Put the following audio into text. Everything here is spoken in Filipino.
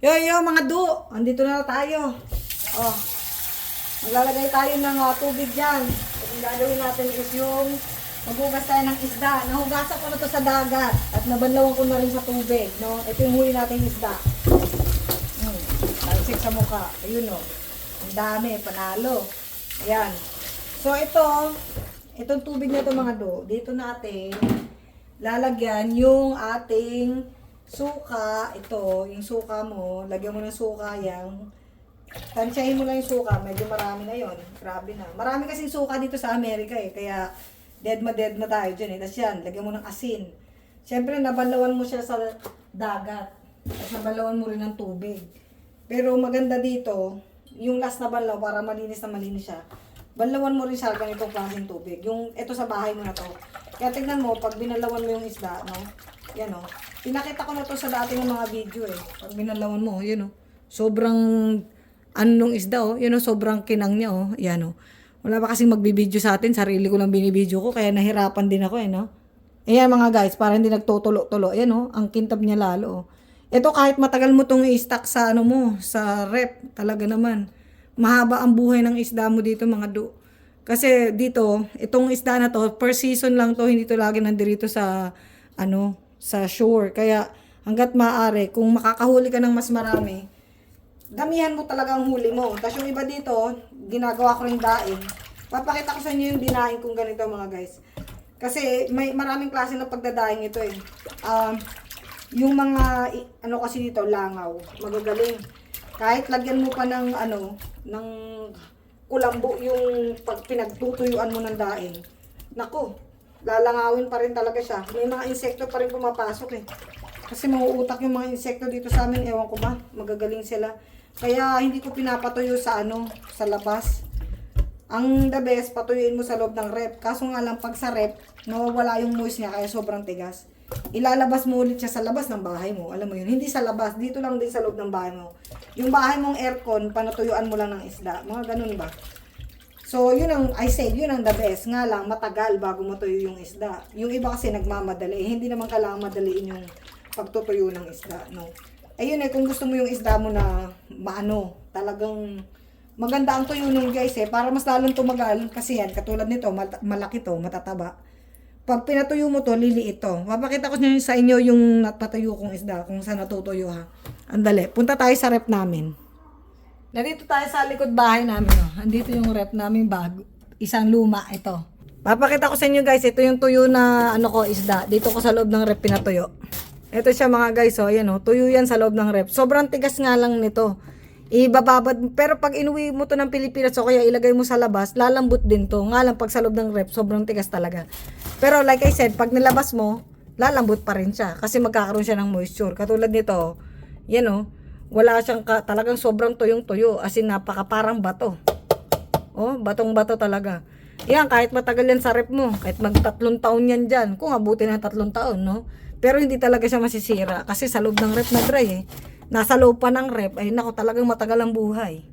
Yo, yo, mga du! Andito na tayo. Oh. Maglalagay tayo ng ah, tubig dyan. At ang gagawin natin is yung maghugas tayo ng isda. Nahugasan ko na to sa dagat. At nabanlawan ko na rin sa tubig. No? Ito yung huli nating isda. Hmm. Talsik sa mukha. Ayun o. Ang dami. Panalo. Ayan. So ito, itong tubig na to mga do, dito natin lalagyan yung ating suka. Ito, yung suka mo. Lagyan mo ng suka yung Tansyahin mo lang yung suka, medyo marami na yon Grabe na. Marami kasing suka dito sa Amerika eh, kaya dead ma dead ma tayo dyan eh. Tapos yan, lagyan mo ng asin. Siyempre, nabalawan mo siya sa dagat. Tapos nabalawan mo rin ng tubig. Pero maganda dito, yung last na balaw, para malinis na malinis siya, balawan mo rin siya ganitong klaseng tubig. Yung, ito sa bahay mo na to. Kaya tignan mo, pag binalawan mo yung isda, no? Yan o. Pinakita ko na to sa dating mga video eh. Pag binalawan mo, yun o. Sobrang anong isda oh. Yun oh, sobrang kinang niya oh. Yan oh. Wala pa kasing magbibideo sa atin. Sarili ko lang binibideo ko. Kaya nahirapan din ako eh no. Ayan mga guys, para hindi nagtutulo-tulo. Ayan oh, ang kintab niya lalo oh. Ito kahit matagal mo tong i-stack sa ano mo, sa rep, talaga naman. Mahaba ang buhay ng isda mo dito mga du. Kasi dito, itong isda na to, per season lang to, hindi to lagi nandirito sa ano, sa shore. Kaya hanggat maaari, kung makakahuli ka ng mas marami, damihan mo talaga ang huli mo. Tapos yung iba dito, ginagawa ko rin daing. Papakita ko sa inyo yung dinaing kong ganito mga guys. Kasi may maraming klase ng pagdadaing ito eh. Um, yung mga, ano kasi dito, langaw, magagaling. Kahit lagyan mo pa ng, ano, ng kulambo yung pag pinagtutuyuan mo ng daing. Nako, lalangawin pa rin talaga siya. May mga insekto pa rin pumapasok eh. Kasi mauutak yung mga insekto dito sa amin, ewan ko ba, magagaling sila. Kaya hindi ko pinapatuyo sa ano, sa labas. Ang the best, patuyuin mo sa loob ng rep. Kaso nga lang, pag sa rep, nawawala yung moist niya kaya sobrang tigas. Ilalabas mo ulit siya sa labas ng bahay mo. Alam mo yun, hindi sa labas, dito lang din sa loob ng bahay mo. Yung bahay mong aircon, panatuyuan mo lang ng isda. Mga ganun ba? So, yun ang, I said, yun ang the best. Nga lang, matagal bago matuyo yung isda. Yung iba kasi nagmamadali. Eh, hindi naman kailangan madaliin yung pagtutuyo ng isda, no? Ayun eh, kung gusto mo yung isda mo na maano, talagang maganda ang tuyo nun guys eh, para mas lalong tumagal. Kasi yan, katulad nito, mal- malaki to, matataba. Pag pinatuyo mo to, liliit to. Papakita ko sa inyo yung napatuyo kong isda, kung saan natutuyo ha. Andali, punta tayo sa rep namin. Nandito tayo sa likod bahay namin. Oh. Andito yung rep namin bago. Isang luma ito. Papakita ko sa inyo guys, ito yung tuyo na ano ko isda. Dito ko sa loob ng rep pinatuyo. Ito siya mga guys, oh, ayan oh, tuyo yan sa loob ng rep. Sobrang tigas nga lang nito. Ibababad, pero pag inuwi mo to ng Pilipinas o kaya ilagay mo sa labas, lalambot din to. Nga lang pag sa loob ng rep, sobrang tigas talaga. Pero like I said, pag nilabas mo, lalambot pa rin siya kasi magkakaroon siya ng moisture. Katulad nito, yan oh, wala siyang ka, talagang sobrang tuyong tuyo as in napaka parang bato. Oh, batong bato talaga. Yan, kahit matagal yan sa rep mo, kahit magtatlong taon yan dyan, kung abutin ng tatlong taon, no? Pero hindi talaga siya masisira kasi sa loob ng rep na dry eh. Nasa loob pa ng rep, ay nako talagang matagal ang buhay.